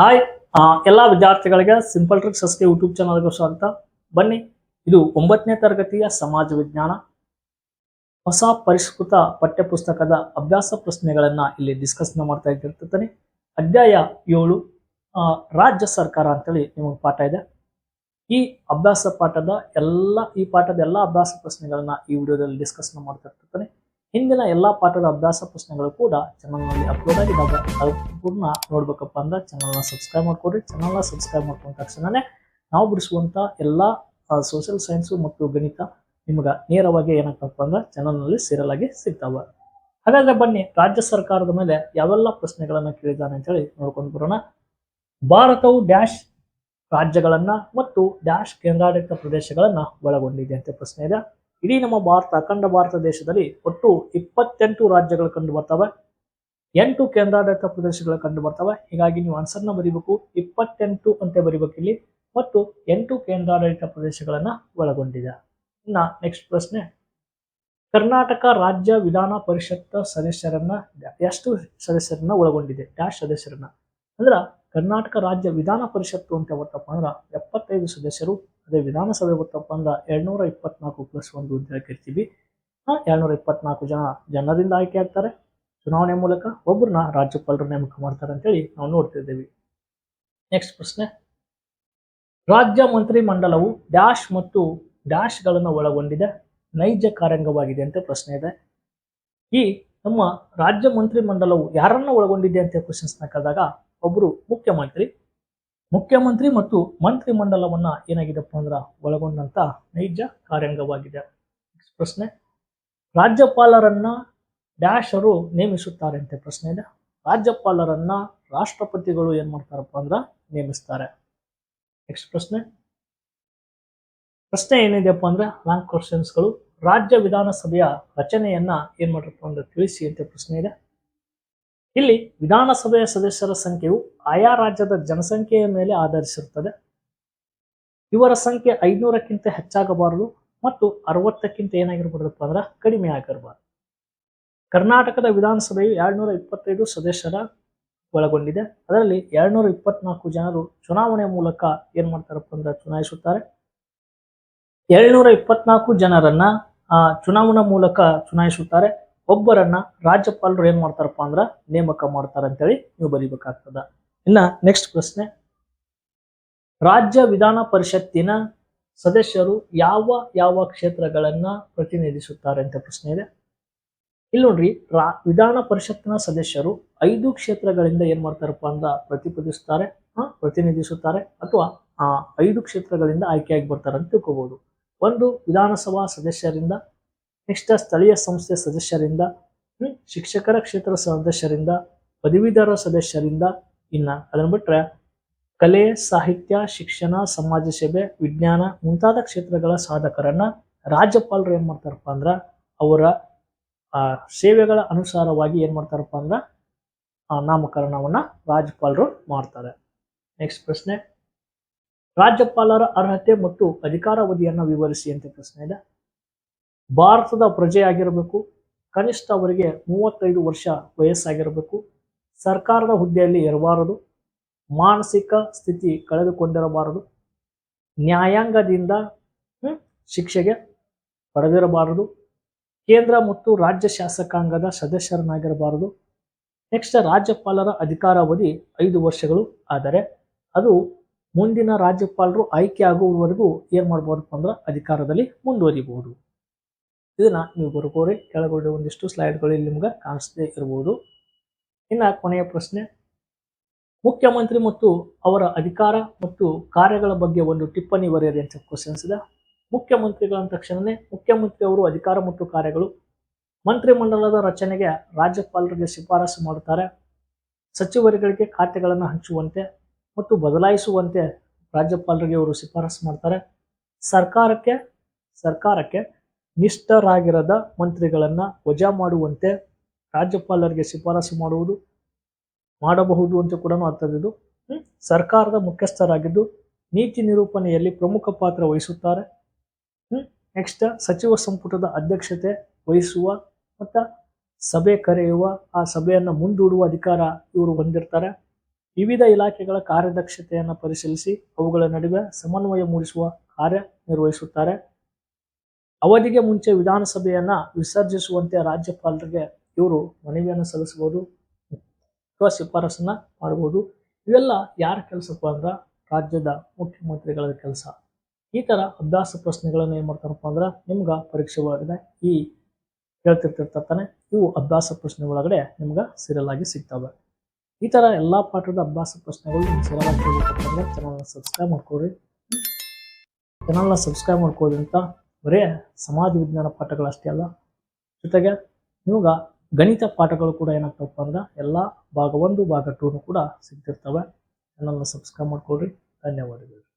Hi ಎಲ್ಲ ವಿದ್ಯಾರ್ಥಿಗಳಿಗೆ simple tricks ಅಸ್ಕೆ YouTube ಚಾನಲ್ಗೆ ಸ್ವಾಗತ. ಬನ್ನಿ, ಇದು ಒಂಬತ್ತನೇ ತರಗತಿಯ ಸಮಾಜ ವಿಜ್ಞಾನ. ಹೊಸ ಪರಿಷ್ಕೃತ ಪಠ್ಯಪುಸ್ತಕದ ಅಭ್ಯಾಸ ಪ್ರಶ್ನೆಗಳನ್ನು ಇಲ್ಲಿ ಡಿಸ್ಕಸ್ ಮಾಡ್ತಾ ಇದ್ದಿರ್ತಾನೆ ಅಧ್ಯಾಯ ಏಳು ರಾಜ್ಯ ಸರ್ಕಾರ ಅಂತೇಳಿ ನಿಮಗೆ ಪಾಠ ಇದೆ. ಈ ಅಭ್ಯಾಸ ಪಾಠದ ಎಲ್ಲ, ಈ ಪಾಠದ ಎಲ್ಲ ಅಭ್ಯಾಸ ಪ್ರಶ್ನೆಗಳನ್ನು ಈ ವಿಡಿಯೋದಲ್ಲಿ ಡಿಸ್ಕಸ್ ಮಾಡ್ತಾ ಇರ್ತಾನೆ. ಹಿಂದಿನ ಎಲ್ಲ ಪಾಠದ ಅಭ್ಯಾಸ ಪ್ರಶ್ನೆಗಳು ಕೂಡ ಚಾನಲ್ನಲ್ಲಿ ಅಪ್ಲೋಡ್ ಆಗಿದಾಗ ಪೂರ್ಣ ನೋಡ್ಬೇಕಪ್ಪ ಅಂದ್ರೆ ಚಾನಲ್ನ ಸಬ್ಸ್ಕ್ರೈಬ್ ಮಾಡ್ಕೊಡ್ರಿ. ಚಾನಲ್ನ ಸಬ್ಸ್ಕ್ರೈಬ್ ಮಾಡ್ಕೊಂಡ ತಕ್ಷಣನೇ ನಾವು ಬಿಡಿಸುವಂತ ಎಲ್ಲ ಸೋಷಿಯಲ್ ಸೈನ್ಸು ಮತ್ತು ಗಣಿತ ನಿಮ್ಗೆ ನೇರವಾಗಿ ಏನಾಗ್ತಪ್ಪ ಅಂದ್ರೆ ಚಾನಲ್ನಲ್ಲಿ ಸೀರಿಯಲ್ ಆಗಿ ಸಿಗ್ತಾವ. ಹಾಗಾದ್ರೆ ಬನ್ನಿ, ರಾಜ್ಯ ಸರ್ಕಾರದ ಮೇಲೆ ಯಾವೆಲ್ಲ ಪ್ರಶ್ನೆಗಳನ್ನು ಕೇಳಿದ್ದಾನೆ ಅಂತೇಳಿ ನೋಡ್ಕೊಂಡು ಬರೋಣ. ಭಾರತವು ಡ್ಯಾಶ್ ರಾಜ್ಯಗಳನ್ನ ಮತ್ತು ಡ್ಯಾಶ್ ಕೇಂದ್ರಾಡಳಿತ ಪ್ರದೇಶಗಳನ್ನ ಒಳಗೊಂಡಿದೆ ಅಂತ ಪ್ರಶ್ನೆ ಇದೆ. ಇಡೀ ನಮ್ಮ ಭಾರತ, ಅಖಂಡ ಭಾರತ ದೇಶದಲ್ಲಿ ಒಟ್ಟು ಇಪ್ಪತ್ತೆಂಟು ರಾಜ್ಯಗಳು ಕಂಡು ಬರ್ತವೆ. ಎಂಟು ಕೇಂದ್ರಾಡಳಿತ ಪ್ರದೇಶಗಳು ಕಂಡು ಬರ್ತವೆ. ಹೀಗಾಗಿ ನೀವು ಆನ್ಸರ್ನ ಬರೀಬೇಕು. ಇಪ್ಪತ್ತೆಂಟು ಅಂತ ಬರೀಬೇಕು ಇಲ್ಲಿ. ಮತ್ತು ಎಂಟು ಕೇಂದ್ರಾಡಳಿತ ಪ್ರದೇಶಗಳನ್ನು ಒಳಗೊಂಡಿದೆ. ಇನ್ನ ನೆಕ್ಸ್ಟ್ ಪ್ರಶ್ನೆ. ಕರ್ನಾಟಕ ರಾಜ್ಯ ವಿಧಾನ ಪರಿಷತ್ ಸದಸ್ಯರನ್ನ, ಎಷ್ಟು ಸದಸ್ಯರನ್ನ ಒಳಗೊಂಡಿದೆ? ಡ್ಯಾಶ್ ಸದಸ್ಯರನ್ನ. ಅಂದ್ರ ಕರ್ನಾಟಕ ರಾಜ್ಯ ವಿಧಾನ ಪರಿಷತ್ತು ಅಂತ ಹೊತ್ತಪ್ಪ ಅಂದ್ರೆ ಎಪ್ಪತ್ತೈದು ಸದಸ್ಯರು, ಅದೇ ವಿಧಾನಸಭೆ ಗೊತ್ತಪ್ಪ ಅಂದ್ರೆ ಎರಡ್ನೂರ ಇಪ್ಪತ್ನಾಲ್ಕು ಪ್ಲಸ್ ಒಂದು ಅಂತ ಎರಡ್ನೂರ ಇಪ್ಪತ್ನಾಲ್ಕು ಜನ ಜನರಿಂದ ಆಯ್ಕೆ ಆಗ್ತಾರೆ. ಚುನಾವಣೆ ಮೂಲಕ ಒಬ್ಬರನ್ನ ರಾಜ್ಯಪಾಲರು ನೇಮಕ ಮಾಡ್ತಾರೆ ಅಂತೇಳಿ ನಾವು ನೋಡ್ತಿದ್ದೇವೆ ನೆಕ್ಸ್ಟ್ ಪ್ರಶ್ನೆ. ರಾಜ್ಯ ಮಂತ್ರಿ ಮಂಡಲವು ಡ್ಯಾಶ್ ಮತ್ತು ಡ್ಯಾಶ್ಗಳನ್ನು ಒಳಗೊಂಡಿದೆ. ನೈಜ ಕಾರ್ಯಾಂಗವಾಗಿದೆ ಅಂತ ಪ್ರಶ್ನೆ ಇದೆ. ಈ ನಮ್ಮ ರಾಜ್ಯ ಮಂತ್ರಿ ಮಂಡಲವು ಯಾರನ್ನ ಒಳಗೊಂಡಿದೆ ಅಂತ ಕ್ವಶನ್ಸ್ನ ಕೇಳಿದಾಗ ಒಬ್ಬರು ಮುಖ್ಯಮಂತ್ರಿ. ಮುಖ್ಯಮಂತ್ರಿ ಮತ್ತು ಮಂತ್ರಿ ಮಂಡಲವನ್ನ ಏನಾಗಿದೆಪ್ಪ ಅಂದ್ರ ಒಳಗೊಂಡಂತ ನೈಜ ಕಾರ್ಯಾಂಗವಾಗಿದೆ. ಪ್ರಶ್ನೆ. ರಾಜ್ಯಪಾಲರನ್ನ ಡ್ಯಾಶ್ ಅವರು ನೇಮಿಸುತ್ತಾರೆ ಅಂತ ಪ್ರಶ್ನೆ ಇದೆ. ರಾಜ್ಯಪಾಲರನ್ನ ರಾಷ್ಟ್ರಪತಿಗಳು ಏನ್ ಮಾಡ್ತಾರಪ್ಪ ಅಂದ್ರ ನೇಮಿಸ್ತಾರೆ. ನೆಕ್ಸ್ಟ್ ಪ್ರಶ್ನೆ. ಪ್ರಶ್ನೆ ಏನಿದೆಯಪ್ಪ ಅಂದ್ರೆ ಲಾಂಗ್ ಕ್ವಶನ್ಸ್ಗಳು ರಾಜ್ಯ ವಿಧಾನಸಭೆಯ ರಚನೆಯನ್ನ ಏನ್ ಮಾಡ್ರಪ್ಪ ಅಂದ್ರೆ ತಿಳಿಸಿ ಅಂತ ಪ್ರಶ್ನೆ ಇದೆ. ಇಲ್ಲಿ ವಿಧಾನಸಭೆಯ ಸದಸ್ಯರ ಸಂಖ್ಯೆಯು ಆಯಾ ರಾಜ್ಯದ ಜನಸಂಖ್ಯೆಯ ಮೇಲೆ ಆಧರಿಸಿರುತ್ತದೆ. ಇವರ ಸಂಖ್ಯೆ ಐನೂರಕ್ಕಿಂತ ಹೆಚ್ಚಾಗಬಾರದು ಮತ್ತು ಅರವತ್ತಕ್ಕಿಂತ ಏನಾಗಿರ್ಬಾರ್ದಪ್ಪ ಅಂದ್ರೆ ಕಡಿಮೆ ಆಗಿರಬಾರದು ಕರ್ನಾಟಕದ ವಿಧಾನಸಭೆಯು ಎರಡ್ನೂರ ಇಪ್ಪತ್ತೈದು ಸದಸ್ಯರ ಒಳಗೊಂಡಿದೆ. ಅದರಲ್ಲಿ ಎರಡ್ನೂರ ಇಪ್ಪತ್ನಾಲ್ಕು ಜನರು ಚುನಾವಣೆ ಮೂಲಕ ಏನ್ ಮಾಡ್ತಾರಪ್ಪ ಅಂದ್ರೆ ಚುನಾಯಿಸುತ್ತಾರೆ. ಏಳ್ನೂರ ಇಪ್ಪತ್ನಾಲ್ಕು ಜನರನ್ನ ಚುನಾವಣಾ ಮೂಲಕ ಚುನಾಯಿಸುತ್ತಾರೆ. ಒಬ್ಬರನ್ನ ರಾಜ್ಯಪಾಲರು ಏನ್ ಮಾಡ್ತಾರಪ್ಪ ಅಂದ್ರ ನೇಮಕ ಮಾಡ್ತಾರೆ ಅಂತೇಳಿ ನೀವು ಬರಿಬೇಕಾಗ್ತದ. ಇನ್ನ ನೆಕ್ಸ್ಟ್ ಪ್ರಶ್ನೆ. ರಾಜ್ಯ ವಿಧಾನ ಪರಿಷತ್ತಿನ ಸದಸ್ಯರು ಯಾವ ಯಾವ ಕ್ಷೇತ್ರಗಳನ್ನ ಪ್ರತಿನಿಧಿಸುತ್ತಾರೆ ಅಂತ ಪ್ರಶ್ನೆ ಇದೆ. ಇಲ್ಲಿ ನೋಡ್ರಿ, ರಾ ವಿಧಾನ ಪರಿಷತ್ತಿನ ಸದಸ್ಯರು ಐದು ಕ್ಷೇತ್ರಗಳಿಂದ ಏನ್ ಮಾಡ್ತಾರಪ್ಪ ಅಂದ್ರ ಪ್ರತಿಪಾದಿಸುತ್ತಾರೆ ಪ್ರತಿನಿಧಿಸುತ್ತಾರೆ ಅಥವಾ, ಆ, ಐದು ಕ್ಷೇತ್ರಗಳಿಂದ ಆಯ್ಕೆಯಾಗಿ ಬರ್ತಾರೆ ಅಂತ ತಿಳ್ಕೋಬಹುದು ಒಂದು ವಿಧಾನಸಭಾ ಸದಸ್ಯರಿಂದ ನೆಕ್ಸ್ಟ್ ಸ್ಥಳೀಯ ಸಂಸ್ಥೆ ಸದಸ್ಯರಿಂದ ಶಿಕ್ಷಕರ ಕ್ಷೇತ್ರ ಸದಸ್ಯರಿಂದ, ಪದವೀಧರ ಸದಸ್ಯರಿಂದ ಇನ್ನ ಅದನ್ನ ಬಿಟ್ರೆ ಕಲೆ, ಸಾಹಿತ್ಯ, ಶಿಕ್ಷಣ, ಸಮಾಜ ಸೇವೆ, ವಿಜ್ಞಾನ ಮುಂತಾದ ಕ್ಷೇತ್ರಗಳ ಸಾಧಕರನ್ನ ರಾಜ್ಯಪಾಲರು ಏನ್ ಮಾಡ್ತಾರಪ್ಪ ಅಂದ್ರ ಅವರ, ಆ, ಸೇವೆಗಳ ಅನುಸಾರವಾಗಿ ಏನ್ ಮಾಡ್ತಾರಪ್ಪ ಅಂದ್ರ ಆ ನಾಮಕರಣವನ್ನ ರಾಜ್ಯಪಾಲರು ಮಾಡ್ತಾರೆ. ನೆಕ್ಸ್ಟ್ ಪ್ರಶ್ನೆ. ರಾಜ್ಯಪಾಲರ ಅರ್ಹತೆ ಮತ್ತು ಅಧಿಕಾರಾವಧಿಯನ್ನ ವಿವರಿಸಿ ಅಂತ ಪ್ರಶ್ನೆ ಇದೆ. ಭಾರತದ ಪ್ರಜೆಯಾಗಿರಬೇಕು ಕನಿಷ್ಠ ಅವರಿಗೆ ಮೂವತ್ತೈದು ವರ್ಷ ವಯಸ್ಸಾಗಿರಬೇಕು. ಸರ್ಕಾರದ ಹುದ್ದೆಯಲ್ಲಿ ಇರಬಾರದು. ಮಾನಸಿಕ ಸ್ಥಿತಿ ಕಳೆದುಕೊಂಡಿರಬಾರದು. ನ್ಯಾಯಾಂಗದಿಂದ ಶಿಕ್ಷೆಗೆ ಪಡೆದಿರಬಾರದು. ಕೇಂದ್ರ ಮತ್ತು ರಾಜ್ಯ ಶಾಸಕಾಂಗದ ಸದಸ್ಯರನ್ನಾಗಿರಬಾರದು. ನೆಕ್ಸ್ಟ್ ರಾಜ್ಯಪಾಲರ ಅಧಿಕಾರಾವಧಿ ಐದು ವರ್ಷಗಳು. ಆದರೆ ಅದು ಮುಂದಿನ ರಾಜ್ಯಪಾಲರು ಆಯ್ಕೆ ಆಗುವವರೆಗೂ ಏನು ಮಾಡ್ಬೋದಪ್ಪ ಅಂದ್ರೆ ಅಧಿಕಾರದಲ್ಲಿ ಮುಂದುವರಿಬಹುದು ಇದನ್ನ ನೀವು ಬರ್ಕೋರಿ. ಕೆಳಗಡೆ ಒಂದಿಷ್ಟು ಸ್ಲೈಡ್ಗಳು ಇಲ್ಲಿ ನಿಮ್ಗೆ ಕಾಣಿಸದೇ ಇರಬಹುದು ಇನ್ನ ಕೊನೆಯ ಪ್ರಶ್ನೆ. ಮುಖ್ಯಮಂತ್ರಿ ಮತ್ತು ಅವರ ಅಧಿಕಾರ ಮತ್ತು ಕಾರ್ಯಗಳ ಬಗ್ಗೆ ಒಂದು ಟಿಪ್ಪಣಿ ಬರೆಯಿರಿ ಅಂತ ಕ್ವಶನ್ಸ್ ಇದೆ. ಮುಖ್ಯಮಂತ್ರಿಗಳ ತಕ್ಷಣನೇ ಮುಖ್ಯಮಂತ್ರಿ ಅವರು ಅಧಿಕಾರ ಮತ್ತು ಕಾರ್ಯಗಳು ಮಂತ್ರಿಮಂಡಲದ ರಚನೆಗೆ ರಾಜ್ಯಪಾಲರಿಗೆ ಶಿಫಾರಸು ಮಾಡುತ್ತಾರೆ. ಸಚಿವರುಗಳಿಗೆ ಖಾತೆಗಳನ್ನು ಹಂಚುವಂತೆ ಮತ್ತು ಬದಲಾಯಿಸುವಂತೆ ರಾಜ್ಯಪಾಲರಿಗೆ ಅವರು ಶಿಫಾರಸು ಮಾಡ್ತಾರೆ. ಸರ್ಕಾರಕ್ಕೆ ಸರ್ಕಾರಕ್ಕೆ ನಿಷ್ಠರಾಗಿರದ ಮಂತ್ರಿಗಳನ್ನ ವಜಾ ಮಾಡುವಂತೆ ರಾಜ್ಯಪಾಲರಿಗೆ ಶಿಫಾರಸು ಮಾಡುವುದು ಮಾಡಬಹುದು ಅಂತ ಕೂಡ ಅರ್ಥದಿದ್ದು? ಸರ್ಕಾರದ ಮುಖ್ಯಸ್ಥರಾಗಿದ್ದು ನೀತಿ ನಿರೂಪಣೆಯಲ್ಲಿ ಪ್ರಮುಖ ಪಾತ್ರ ವಹಿಸುತ್ತಾರೆ. ನೆಕ್ಸ್ಟ್ ಸಚಿವ ಸಂಪುಟದ ಅಧ್ಯಕ್ಷತೆ ವಹಿಸುವ ಮತ್ತು ಸಭೆ ಕರೆಯುವ, ಆ ಸಭೆಯನ್ನು ಮುಂದೂಡುವ ಅಧಿಕಾರ ಇವರು ಹೊಂದಿರ್ತಾರೆ. ವಿವಿಧ ಇಲಾಖೆಗಳ ಕಾರ್ಯದಕ್ಷತೆಯನ್ನು ಪರಿಶೀಲಿಸಿ ಅವುಗಳ ನಡುವೆ ಸಮನ್ವಯ ಮೂಡಿಸುವ ಕಾರ್ಯ ನಿರ್ವಹಿಸುತ್ತಾರೆ. ಅವಧಿಗೆ ಮುಂಚೆ ವಿಧಾನಸಭೆಯನ್ನ ವಿಸರ್ಜಿಸುವಂತೆ ರಾಜ್ಯಪಾಲರಿಗೆ ಇವರು ಮನವಿಯನ್ನು ಸಲ್ಲಿಸಬಹುದು ಅಥವಾ ಶಿಫಾರಸನ್ನ ಮಾಡಬಹುದು. ಇವೆಲ್ಲ ಯಾರ ಕೆಲಸಪ್ಪ ಅಂದ್ರ ರಾಜ್ಯದ ಮುಖ್ಯಮಂತ್ರಿಗಳ ಕೆಲಸ. ಈ ತರ ಅಭ್ಯಾಸ ಪ್ರಶ್ನೆಗಳನ್ನು ಏನ್ ಮಾಡ್ತಾರಪ್ಪ ಅಂದ್ರ ನಿಮ್ಗ ಪರೀಕ್ಷೆ ಒಳಗಡೆ ಈ ಹೇಳ್ತಿರ್ತಿರ್ತಾನೆ ಇವು ಅಭ್ಯಾಸ ಪ್ರಶ್ನೆ ಒಳಗಡೆ ನಿಮ್ಗ ಸೀರಿಯಲ್ ಆಗಿ ಸಿಗ್ತವೆ. ಈ ಥರ ಎಲ್ಲಾ ಪಾಠದ ಅಭ್ಯಾಸ ಪ್ರಶ್ನೆಗಳು ನಿಮ್ಗೆ ಸೀರಿಯಲ್ ಆಗಿ ಕೇಳಬೇಕಪ್ಪ ಅಂದ್ರೆ ಚಾನಲ್ನ ಸಬ್ಸ್ಕ್ರೈಬ್ ಮಾಡ್ಕೊಳ್ರಿ. ಚಾನಲ್ನ ಸಬ್ಸ್ಕ್ರೈಬ್ ಮಾಡ್ಕೋದ್ರಿಂದ ಬರೇ ಸಮಾಜ ವಿಜ್ಞಾನ ಪಾಠಗಳಷ್ಟೇ ಅಲ್ಲ. ಜೊತೆಗೆ ನಿಮ್ಗೆ ಗಣಿತ ಪಾಠಗಳು ಕೂಡ ಏನಾಗ್ತವಪ್ಪ ಅಂದ್ರೆ ಎಲ್ಲ ಭಾಗ ಒಂದು, ಭಾಗ ಟೂನು ಕೂಡ ಸಿಗ್ತಿರ್ತವೆ. ಚಾನಲ್ನ ಸಬ್ಸ್ಕ್ರೈಬ್ ಮಾಡ್ಕೊಳ್ರಿ. ಧನ್ಯವಾದಗಳು.